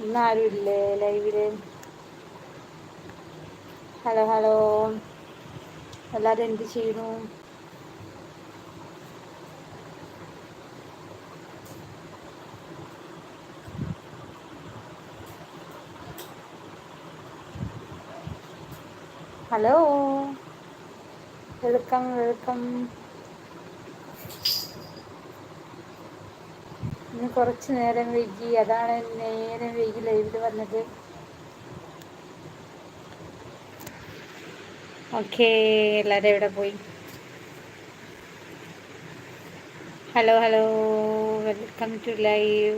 ഇന്ന് ആരും ഇല്ലേ ലൈവിൽ? Hello hello. എല്ലാരും എന്ത് ചെയ്യുന്നു? ഹലോ. Welcome welcome. ഇന്ന് കുറച്ച് നേരം വൈകി. അതാണ് നേരം വൈകി ലൈവിൽ വന്നത്. ഓക്കെ എല്ലാവരും എവിടെ പോയി? Hello hello welcome to live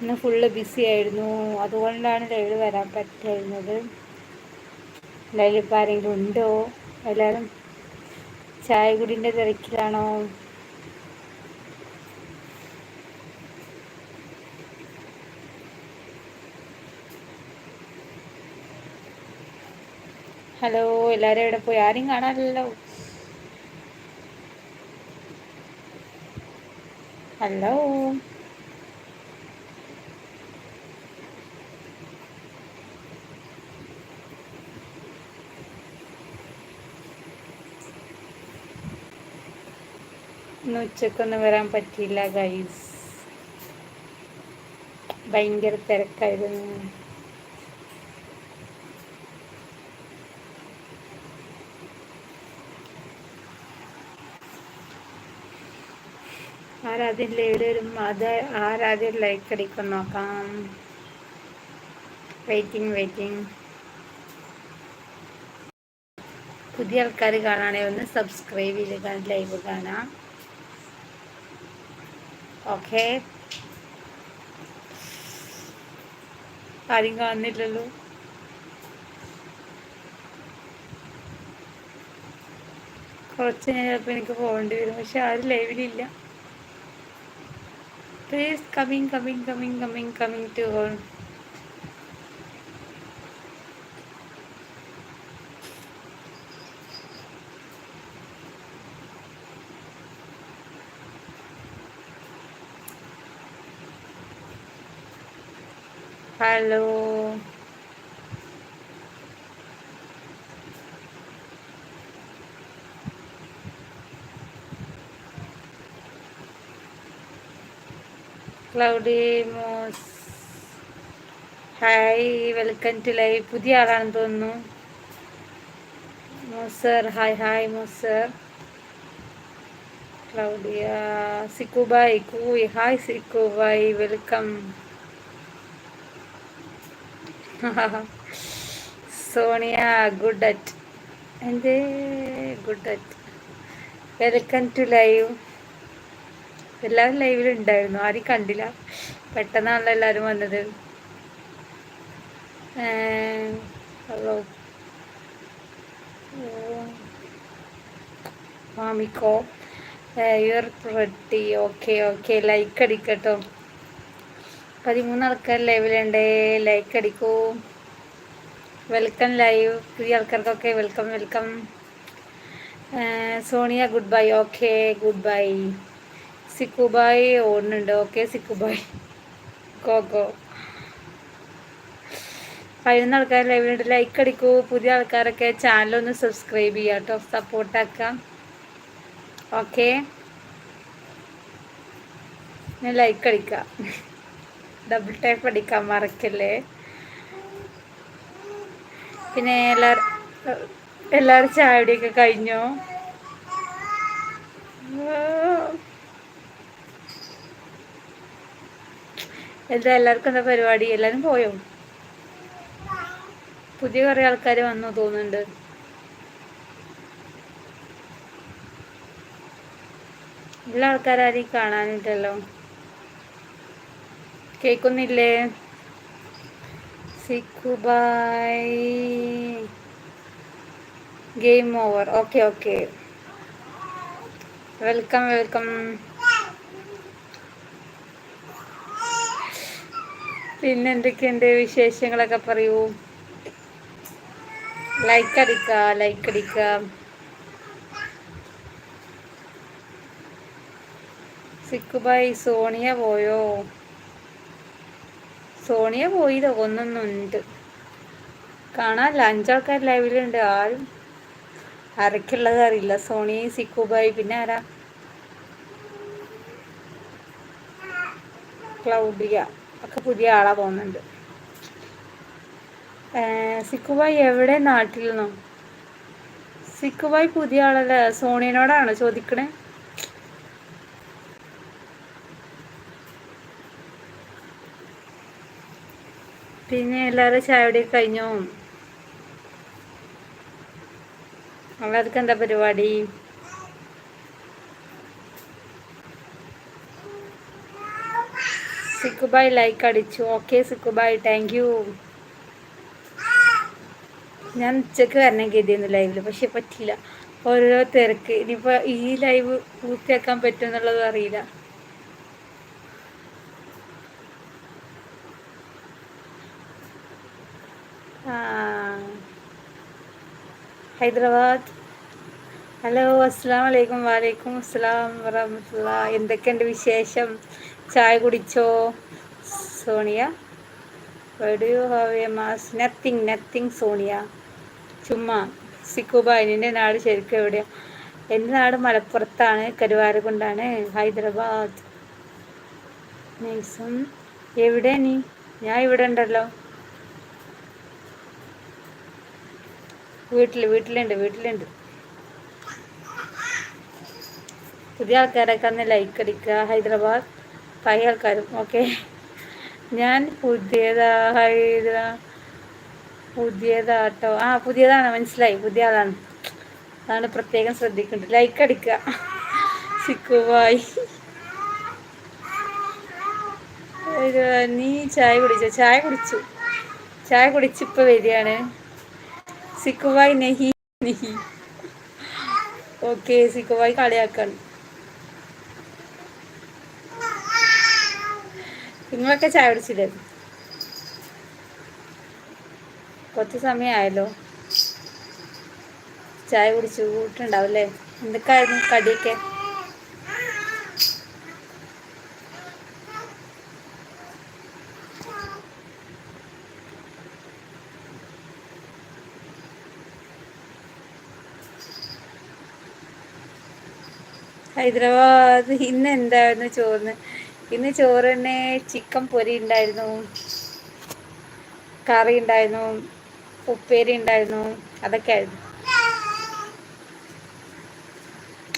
ഇന്ന് ഫുള്ള് ബിസി ആയിരുന്നു. അതുകൊണ്ടാണ് ലൈവിൽ വരാൻ പറ്റുന്നത് ലൈവ് ഇപ്പോൾ ആരെങ്കിലും ഉണ്ടോ? എല്ലാവരും ചായ കുടിന്റെ തിരക്കിലാണോ? ഹലോ എല്ലാവരും എവിടെ പോയി? ആരും കാണാനില്ലല്ലോ. ഹലോ ഇന്ന് ഉച്ചക്കൊന്നും വരാൻ പറ്റിയില്ല ഗൈസ് ഭയങ്കര തിരക്കായിരുന്നു. ആരാദ്യം ലൈവ് മത അത് ആരാദ്യം ലൈക്ക് അടിക്കും നോക്കാം. വെയിറ്റിംഗ് വെയിറ്റിംഗ് പുതിയ ആൾക്കാർ കാണുകയാണെങ്കിൽ ഒന്ന് സബ്സ്ക്രൈബ് ചെയ്ത് ലൈവ് കാണാം. ഓക്കെ ആരും കാണുന്നില്ലല്ലോ. കുറച്ച് നേരം എനിക്ക് പോകേണ്ടി വരും പക്ഷെ ആരും ലൈവിലില്ല Please coming, coming, coming, coming, coming to her. Hello. Cloudy MOS hi welcome to live പുതിയ ആളാണെന്ന് തോന്നുന്നു. Mauser hi hi Mauser Claudia Sikkubhai കൂയ് hi Sikkubhai welcome Sonia good at എന്തേ good at welcome to live എല്ലാവരും ലൈവിലുണ്ടായിരുന്നു ആരും കണ്ടില്ല. പെട്ടെന്നാണല്ലോ എല്ലാവരും വന്നത്. Hello മാമിക്കോ. Your pretty okay okay like അടിക്കട്ടോ. പതിമൂന്ന് ആൾക്കാർ ലൈവിലുണ്ട് ലൈക്ക് അടിക്കൂ. വെൽക്കം ലൈവ് പുതിയ ആൾക്കാർക്കൊക്കെ welcome welcome Sonia good bye okay good bye Sikkubhai ഓടുന്നുണ്ട്. ഓക്കെ സിക്കുബായ്. കോക്കോ പതിനൊന്ന് ആൾക്കാർ ലൈവിലുണ്ട്. ലൈക്ക് അടിക്കൂ. പുതിയ ആൾക്കാരൊക്കെ ചാനലൊന്ന് സബ്സ്ക്രൈബ് ചെയ്യാം കേട്ടോ. സപ്പോർട്ടാക്കാം ഓക്കെ. ഞാൻ ലൈക്ക് അടിക്കാം. ഡബിൾ ടാപ്പ് അടിക്കാൻ മറക്കല്ലേ? പിന്നെ എല്ലാവരും എല്ലാവരും ചായടിയൊക്കെ കഴിഞ്ഞോ? എന്താ എല്ലാവർക്കും എന്താ പരിപാടി? എല്ലാവരും പോയോ? പുതിയ കുറേ ആൾക്കാർ വന്നു തോന്നുന്നുണ്ട്. ഉള്ള ആൾക്കാരും കേക്കുന്നില്ലേ കേൾക്കുന്നില്ലേ? Bye. Game over. Okay okay. Welcome welcome. പിന്നെ എന്തൊക്കെയുണ്ട് വിശേഷങ്ങളൊക്കെ പറയൂ. ലൈക്ക് അടിക്ക ലൈക്ക് അടിക്ക. സിക്കുബായി സോണിയ പോയോ? സോണിയ പോയി തോന്നുന്നുണ്ട് ലഞ്ച് അഞ്ചാൾക്കാർ ലൈവിലുണ്ട്. ആരും ആരൊക്കെയുള്ളത് അറിയില്ല. സോണി സിക്കുബായി പിന്നെ ആരാ? ക്ലൗഡിയ. ഒക്കെ പുതിയ ആളാ തോന്നുന്നുണ്ട്. സിക്കുബായ് എവിടെ നാട്ടിൽ നിന്നോ സിക്കുബായ് പുതിയ ആളല്ല? സോണിയനോടാണ് ചോദിക്കണേ? പിന്നെ എല്ലാവരും ചായ കഴിഞ്ഞോ? എല്ലാവർക്കും എന്താ പരിപാടി? സിക്കുബായ് ലൈക്ക് അടിച്ചു. ഓക്കെ സിക്കുബായ് താങ്ക് യു ഞാൻ ഉച്ചയ്ക്ക് വരണം കരുതിയിരുന്നു ലൈവിൽ പക്ഷെ പറ്റില്ല ഓരോ തിരക്ക്. ഇനിയിപ്പോൾ ഈ ലൈവ് പൂർത്തിയാക്കാൻ പറ്റുമെന്നുള്ളത് അറിയില്ല. ഹൈദരാബാദ്. ഹലോ അസ്സാം വലൈക്കും വാലൈക്കും അസ്സാം വറഹമുല്ല എന്തൊക്കെയുണ്ട് വിശേഷം? ചായ കുടിച്ചോ Sonia? Do you have a mass nothing nothing Sonia. ചുമ്മാ സിക്കുബായ് എന്റെ നാട് ശരിക്കും എവിടെയാണ് എന്റെ നാട് മലപ്പുറത്താണ് കരുവാരകൊണ്ടാണ് ഹൈദരാബാദ്. നൈസും എവിടെ നീ? ഞാൻ ഇവിടെ ഉണ്ടല്ലോ. വീട്ടിൽ വീട്ടിലുണ്ട് വീട്ടിലുണ്ട്. പുതിയ ആൾക്കാരൊക്കെ അന്ന് ലൈക്ക് അടിക്കുക ഹൈദരാബാദ്. പഴയ ആൾക്കാരും. ഓക്കെ ഞാൻ പുതിയതാ ഹൈദരാ പുതിയതാട്ടോ. ആ പുതിയതാണ് മനസ്സിലായി. പുതിയ ആളാണ് അതാണ് പ്രത്യേകം ശ്രദ്ധിക്കുന്നുണ്ട് ലൈക്ക് അടിക്കുക. സിക്കുവായി നീ ചായ കുടിച്ചോ? ചായ കുടിച്ചു. ചായ കുടിച്ചിപ്പോൾ വരികയാണ്. സിക്കുവായി നെഹി നെഹി. ഓക്കെ സിക്കുവായി കളിയാക്കാണ്. നിങ്ങളൊക്കെ ചായ കുടിച്ചില്ലേ? കുറച്ച് സമയമായല്ലോ ചായ കുടിച്ചു കൂട്ടുണ്ടാവും എന്തൊക്കെയായിരുന്നു കടിയൊക്കെ? ഹൈദരാബാദ് ഇന്ന് എന്തായിരുന്നു ചോറിന്? ഇന്ന് ചോറിന് ചിക്കൻ പൊരി ഉണ്ടായിരുന്നു കറി ഉണ്ടായിരുന്നു ഉപ്പേരി ഉണ്ടായിരുന്നു അതൊക്കെ ആയിരുന്നു.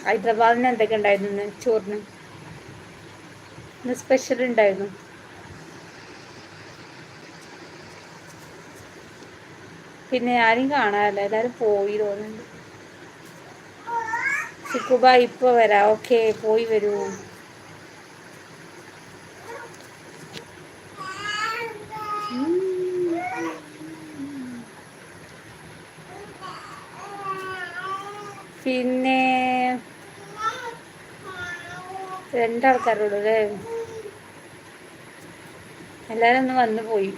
ഹൈദരാബാദിന് എന്തൊക്കെ ഉണ്ടായിരുന്നു ഇന്ന് ചോറിന്? ഇന്ന് സ്പെഷ്യൽ ഉണ്ടായിരുന്നു പിന്നെ ആരും കാണാറില്ല. എല്ലാവരും പോയി തോന്നുന്നുണ്ട് സിക്കുബ ഇപ്പോൾ വരാം. ഓക്കെ പോയി വരൂ. രണ്ടാൾക്കാരോട് അല്ലേ എല്ലാവരും ഒന്ന് വന്നു പോയി.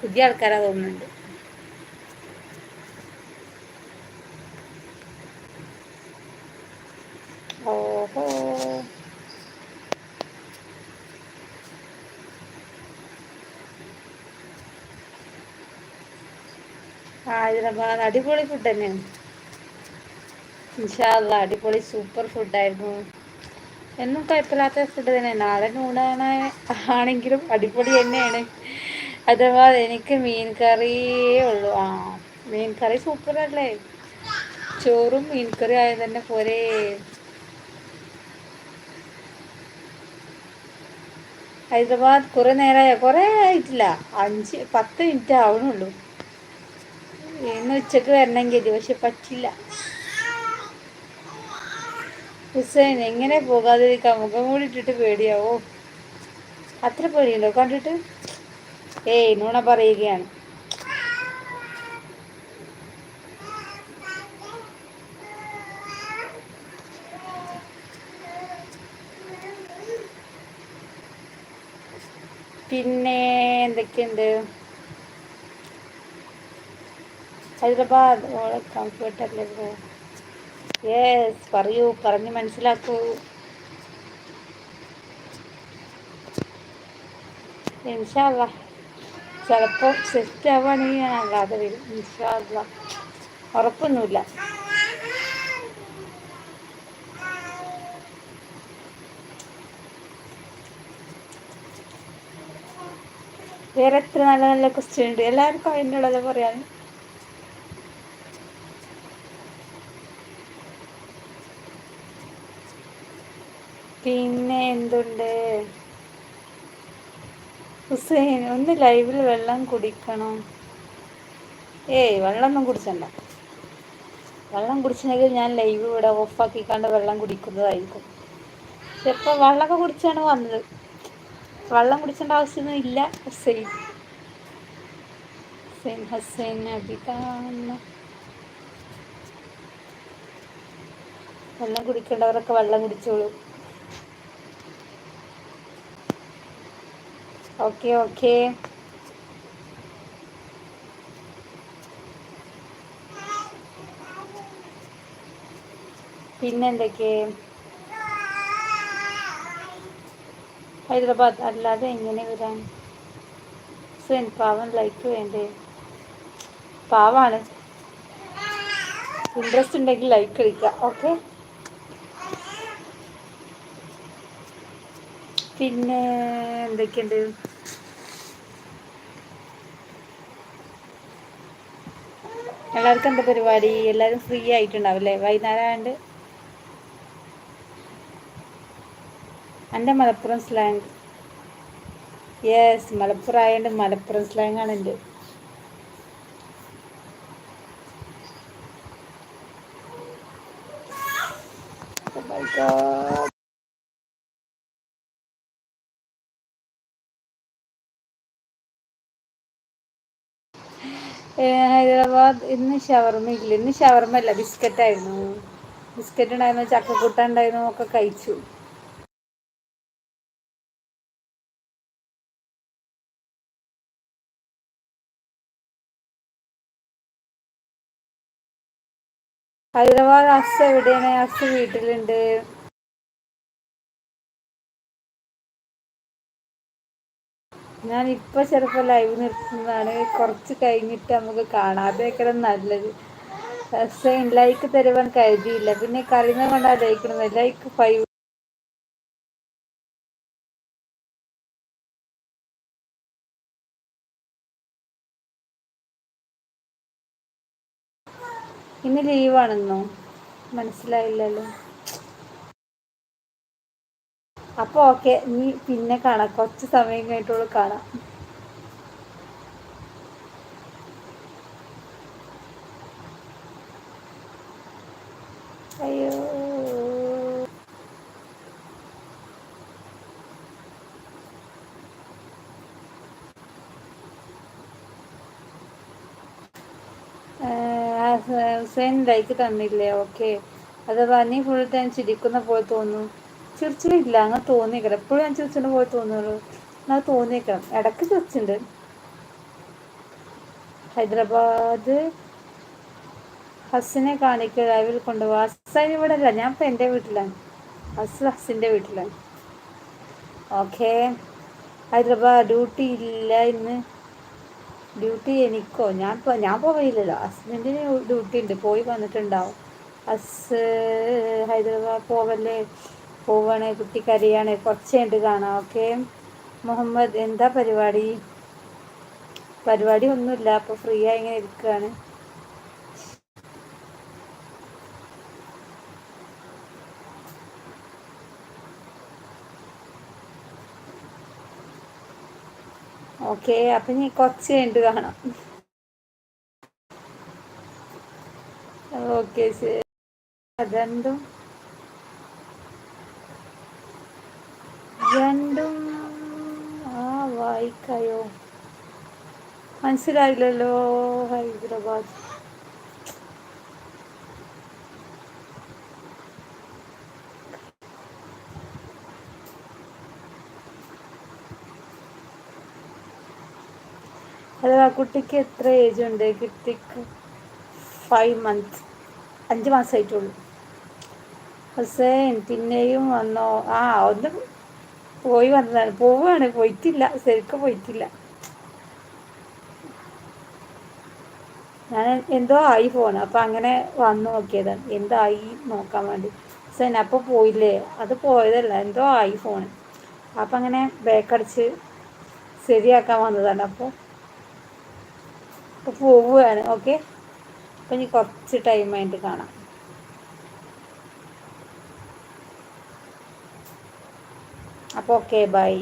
പുതിയ ആൾക്കാരാ തോന്നുന്നുണ്ട്. ഓഹോ. ഹൈദരാബാദ് അടിപൊളി ഫുഡ് തന്നെയാണ്. ഇൻഷാല്ല അടിപൊളി സൂപ്പർ ഫുഡായിരുന്നു എന്നും കുഴപ്പമില്ലാത്ത ഫുഡ് തന്നെ. നാളെ നൂണാണ് ആണെങ്കിലും അടിപൊളി തന്നെയാണ്. അഥവാ എനിക്ക് മീൻ കറിയേ ഉള്ളൂ. ആ മീൻ കറി സൂപ്പറല്ലേ ചോറും മീൻ കറി ആയത് തന്നെ പോരെ. ഹൈദരാബാദ് കുറേ നേരമായ കുറേ ആയിട്ടില്ല. അഞ്ച് പത്ത് മിനിറ്റ് ആവണുള്ളൂ. ഇന്ന് ഉച്ചയ്ക്ക് വരണമെങ്കിൽ പക്ഷെ പറ്റില്ല. ഹുസൈൻ എങ്ങനെ പോകാതിരിക്കാം മുഖം കൂടിയിട്ടിട്ട് പേടിയാവോ? അത്ര പേടിയുണ്ടോ? കണ്ടിട്ട്? ഏയ് നൂണ പറയുകയാണ്. പിന്നെ എന്തൊക്കെയുണ്ട്? ഹൈദരാബാദ് ഓളെ കംഫർട്ടല്ലേ യെസ് പറയൂ പറഞ്ഞ് മനസ്സിലാക്കൂ. ഇൻഷാല്ല ചിലപ്പോൾ സെറ്റ് ആവുകയാണെങ്കിൽ ഞാൻ അല്ലാതെ വരും. ഇൻഷാല്ല ഉറപ്പൊന്നുമില്ല. വേറെ എത്ര നല്ല നല്ല ക്വസ്റ്റ്യൻ ഉണ്ട്. എല്ലാവർക്കും അതിനുള്ളത് പറയാൻ എന്തുണ്ട് ഹുസൈൻ ഒന്ന് ലൈവിൽ വെള്ളം കുടിക്കണം. ഏയ് വെള്ളമൊന്നും കുടിച്ചണ്ട. വെള്ളം കുടിച്ചെങ്കിൽ ഞാൻ ലൈവ് ഇവിടെ ഓഫാക്കിക്കാണ്ട് വെള്ളം കുടിക്കുന്നതായിരിക്കും. പക്ഷെ ഇപ്പോൾ വെള്ളമൊക്കെ കുടിച്ചാണ് വന്നത്. വെള്ളം കുടിച്ചേണ്ട ആവശ്യമൊന്നും ഇല്ല ഹുസൈൻ. ഹുസൈൻ ഹുസൈൻ അഭിതാന്ന വെള്ളം കുടിക്കേണ്ടവരൊക്കെ വെള്ളം കുടിച്ചോളൂ. ഓക്കെ ഓക്കെ പിന്നെന്തൊക്കെ? ഹൈദരാബാദ് അല്ലാതെ എങ്ങനെ വരാൻ? സെൻ പാവൻ ലൈക്ക് വേണ്ടേ? പാവാണ്. ഇൻട്രസ്റ്റ് ഉണ്ടെങ്കിൽ ലൈക്ക് അടിക്കുക ഓക്കെ പിന്നെ എന്തൊക്കെയുണ്ട്? എല്ലാവർക്കും എന്താ പരിപാടി? എല്ലാവരും ഫ്രീ ആയിട്ടുണ്ടാവില്ലേ? വൈകുന്നേരം ആയതുകൊണ്ട് എന്റെ മലപ്പുറം സ്ലാങ് യെസ് മലപ്പുറം ആയതുകൊണ്ട് മലപ്പുറം സ്ലാങ് ആണ് എന്റെ ഹൈദരാബാദ് ഇന്ന് ഷവർമ ഇല്ല. ഇന്ന് ഷവർമ അല്ല ബിസ്ക്കറ്റായിരുന്നു ബിസ്ക്കറ്റ് ഉണ്ടായിരുന്നു ചക്കക്കൂട്ട ഉണ്ടായിരുന്നു ഒക്കെ കഴിച്ചു. ഹൈദരാബാദ് അസ് എവിടെയാണ്? അസ് വീട്ടിലുണ്ട്. ഞാൻ ഇപ്പൊ ചിലപ്പോ ലൈവ് നിർത്തുന്നതാണ്. കുറച്ച് കഴിഞ്ഞിട്ട് നമുക്ക് കാണാതെക്കണം നല്ലത്. പക്ഷേ ലൈക്ക് തരുവാൻ കരുതിയില്ല. പിന്നെ കറിയുന്ന കൊണ്ടാ ലൈക്കണത് ലൈക്ക് ഫൈവ് ഇന്ന് ലീവാണെന്നോ മനസ്സിലായില്ലല്ലോ. അപ്പോൾ ഓക്കെ നീ പിന്നെ കാണാം. കുറച്ച് സമയം കഴിഞ്ഞിട്ടുള്ളൂ കാണാം. അയ്യോ. ഹുസൈൻ ലൈക്ക് തന്നില്ലേ? ഓക്കെ. അഥവാ നീ ഫുൾ ടൈം ചിരിക്കുന്ന പോലെ തോന്നുന്നു. ചിരിച്ചിലില്ല അങ്ങനെ തോന്നിയേക്കണം. എപ്പോഴും ഞാൻ ചിരിച്ചിട്ട് പോയി തോന്നുള്ളൂ. അങ്ങനെ തോന്നിയേക്കണം. ഇടയ്ക്ക് ചിരിച്ചിട്ടുണ്ട്. ഹൈദരാബാദ് ഹസ്സിനെ കാണിക്കുക ലൈവിൽ കൊണ്ടുപോകുക ഹസ്സൈൻ ഇവിടെ അല്ല ഞാൻ ഇപ്പം എന്റെ വീട്ടിലാണ്. ഹസ് ഹസ്സിന്റെ വീട്ടിലാണ്. ഓക്കെ. ഹൈദരാബാദ് ഡ്യൂട്ടി ഇല്ല ഇന്ന്. ഡ്യൂട്ടി എനിക്കോ? ഞാൻ ഞാൻ പോയില്ലല്ലോ ഹസ്ബൻഡിന് ഡ്യൂട്ടി ഉണ്ട്. പോയി വന്നിട്ടുണ്ടാവും. ഹസ് ഹൈദരാബാദ് പോവല്ലേ? പോവാണ് കുട്ടി കരയാണ് കുറച്ചുണ്ട് കാണാം. ഓക്കെ. മുഹമ്മദ് എന്താ പരിപാടി? പരിപാടി ഒന്നുമില്ല അപ്പോൾ ഫ്രീ ആയി ഇങ്ങനെ ഇരിക്കുകയാണ് ഓക്കെ അപ്പൊ ഞാൻ കുറച്ച് കഴിഞ്ഞിട്ട് കാണാം. ഓക്കെ ശരി. രണ്ടും രണ്ടും ആ വായിക്കായോ? മനസ്സിലായില്ലല്ലോ ഹൈദരാബാദ്. ഹലോ ആ കുട്ടിക്ക് എത്ര ഏജ് ഉണ്ട്? കുട്ടിക്ക് ഫൈവ് മന്ത് അഞ്ച് മാസമായിട്ടുള്ളൂ ഹുസൈൻ പിന്നെയും വന്നോ? ആ ഒന്ന് പോയി വന്നതാണ്. പോവുകയാണ് പോയിട്ടില്ല. ശരിക്കും പോയിട്ടില്ല. ഞാൻ എന്തോ ആയി ഫോൺ അപ്പം അങ്ങനെ വന്നു നോക്കിയതാണ്. എന്തായി നോക്കാൻ വേണ്ടി. പക്ഷേ അപ്പോൾ പോയില്ലേ? അത് പോയതല്ല. എന്തോ ആയി ഫോൺ അപ്പം അങ്ങനെ ബേക്കടിച്ച് ശരിയാക്കാൻ വന്നതാണ്. അപ്പോൾ അപ്പോൾ പോവുകയാണ് ഓക്കെ അപ്പം ഇനി കുറച്ച് ടൈം ആയിട്ട് കാണാം. അപ്പോൾ ഓക്കെ ബൈ